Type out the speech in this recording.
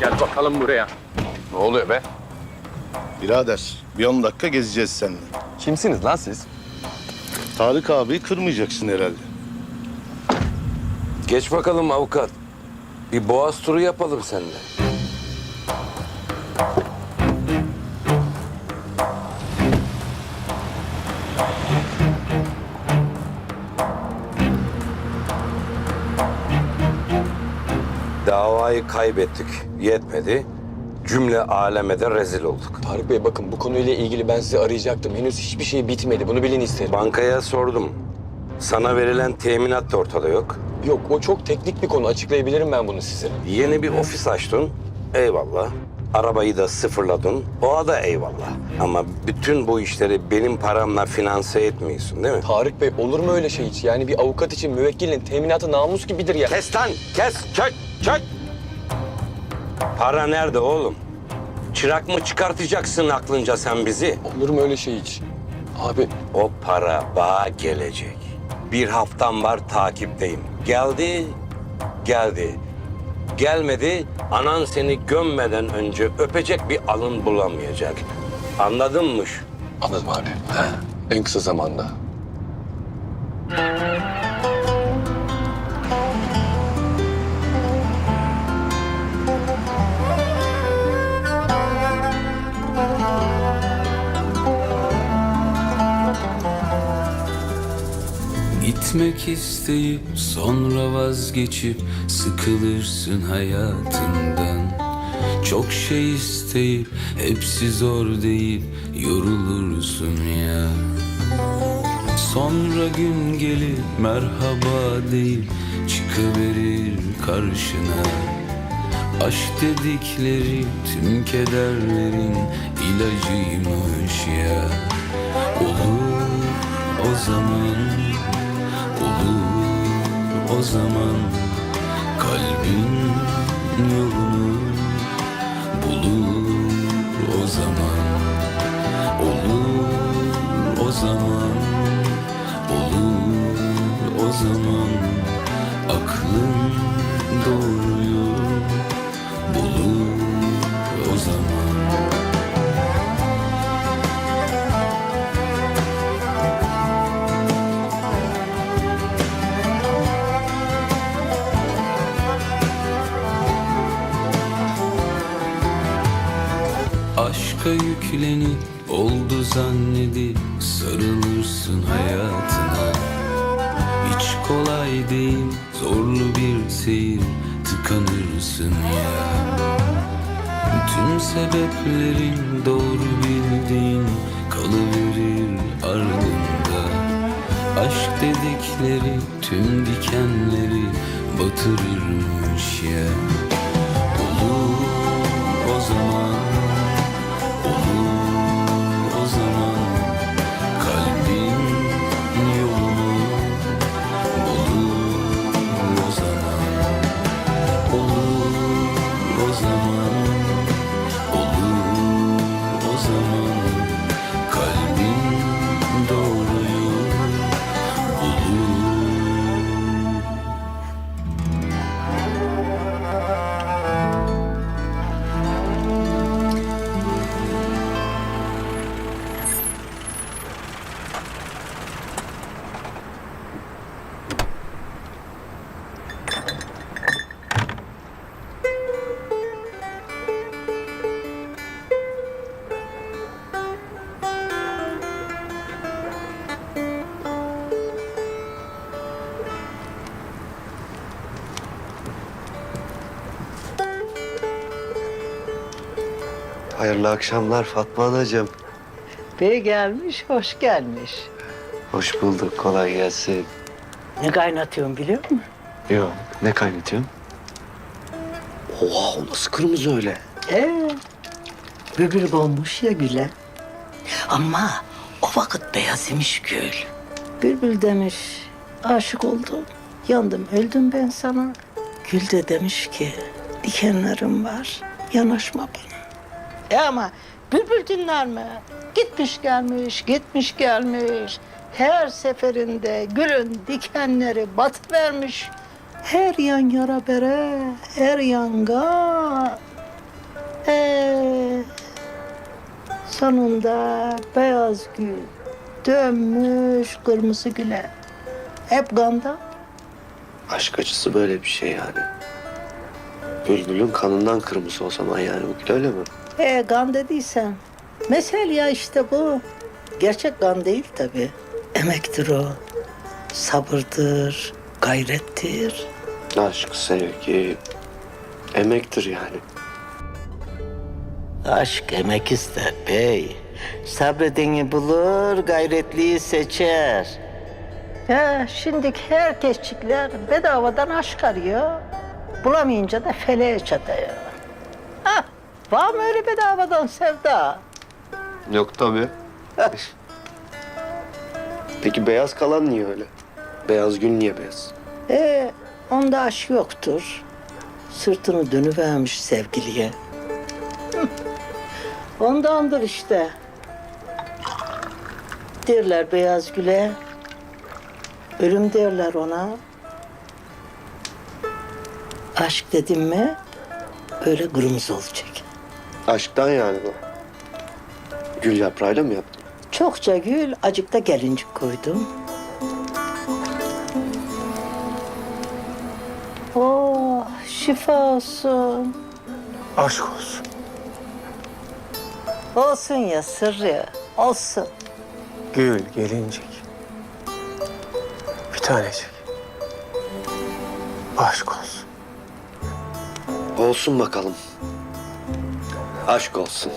Gel bakalım buraya. Ne oluyor be? Birader bir 10 dakika gezeceğiz seninle. Kimsiniz lan siz? Tarık abiyi kırmayacaksın herhalde. Geç bakalım avukat. Bir boğaz turu yapalım seninle. Davayı kaybettik. Yetmedi. Cümle aleme de rezil olduk. Tarık Bey bakın bu konuyla ilgili ben sizi arayacaktım. Henüz hiçbir şey bitmedi. Bunu bilin isterim. Bankaya sordum. Sana verilen teminat da ortada yok. Yok o çok teknik bir konu. Açıklayabilirim ben bunu size. Yeni bir ofis açtın. Eyvallah. Arabayı da sıfırladın. O da eyvallah. Ama bütün bu işleri benim paramla finanse etmiyorsun değil mi? Tarık Bey olur mu öyle şey hiç? Yani bir avukat için müvekkilin teminatı namus gibidir ya. Kes lan, kes, çök, çök. Para nerede oğlum? Çırak mı çıkartacaksın aklınca sen bizi? Olur mu öyle şey hiç? Abi O para bağ gelecek. Bir haftam var takipteyim. Geldi, geldi. Gelmedi, anan seni gömmeden önce öpecek bir alın bulamayacak. Anladın mı? anladım abi. En kısa zamanda. Gitmek isteyip sonra vazgeçip sıkılırsın hayatından. Çok şey isteyip hepsi zor deyip yorulursun ya. Sonra gün gelir merhaba deyip çıkıverir karşına. Aşk dedikleri tüm kederlerin ilacıymış ya. Olur o zaman Olur o zaman. Kalbin yolunu Aşka yüklenip oldu zannedip sarılırsın hayatına. Hiç kolay değil zorlu bir seyir tıkanırsın ya. Tüm sebeplerin doğru bildiğin kalıverir ardında. Aşk dedikleri tüm dikenleri batırırmış ya. Olur o zaman Hayırlı akşamlar Fatma Anacığım. Bey gelmiş, hoş gelmiş. Hoş bulduk, kolay gelsin. Ne kaynatıyorsun biliyor musun? Yok, ne kaynatıyorsun? Oha, o nasıl kırmızı öyle? Ee, bülbül konmuş ya güle. Ama o vakit beyaz imiş gül. Bülbül demiş, aşık oldum. Yandım, öldüm ben sana. Gül de demiş ki, dikenlerim var, yanaşma bana. E ama bülbül dinler mi? Gitmiş gelmiş, gitmiş gelmiş. Her seferinde gülün dikenleri batıvermiş. Her yan yara bere, her yanga. Ee, sonunda beyaz gül dönmüş kırmızı güle. Hep ganda. Aşk acısı böyle bir şey yani. Bülbülün kanından kırmızı o zaman yani bu öyle mi? E gan dediysen. Mesel ya işte bu. Gerçek gan değil tabii. Emektir o. Sabırdır, gayrettir. Aşk, sevgi, emektir yani. Aşk emek ister bey. Sabredeni bulur, gayretliyi seçer. Ya şimdi herkesçikler bedavadan aşk arıyor. Bulamayınca da feleğe çatıyor. Var mı öyle bedavadan sevda? Yok tabii. Peki beyaz kalan niye öyle? Beyaz gül niye beyaz? E, onda aşk yoktur. Sırtını dönüvermiş sevgiliye. Ondandır işte. Derler beyaz güle. Ölüm derler ona. Aşk dedim mi öyle kırmızı olacak. Aşktan yani bu. Gül yaprağıyla mı yaptın? Çokça gül, acık da gelincik koydum. Oh, şifa olsun. Aşk olsun. Olsun ya sırrı, olsun. Gül, gelincik. Bir tanecik. Aşk olsun. Olsun bakalım. Aşk olsun.